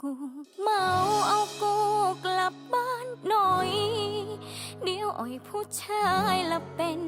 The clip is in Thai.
กูเมาเอากูกลับบ้านหน่อย เดี๋ยวอ่อยผู้ชายละเป็น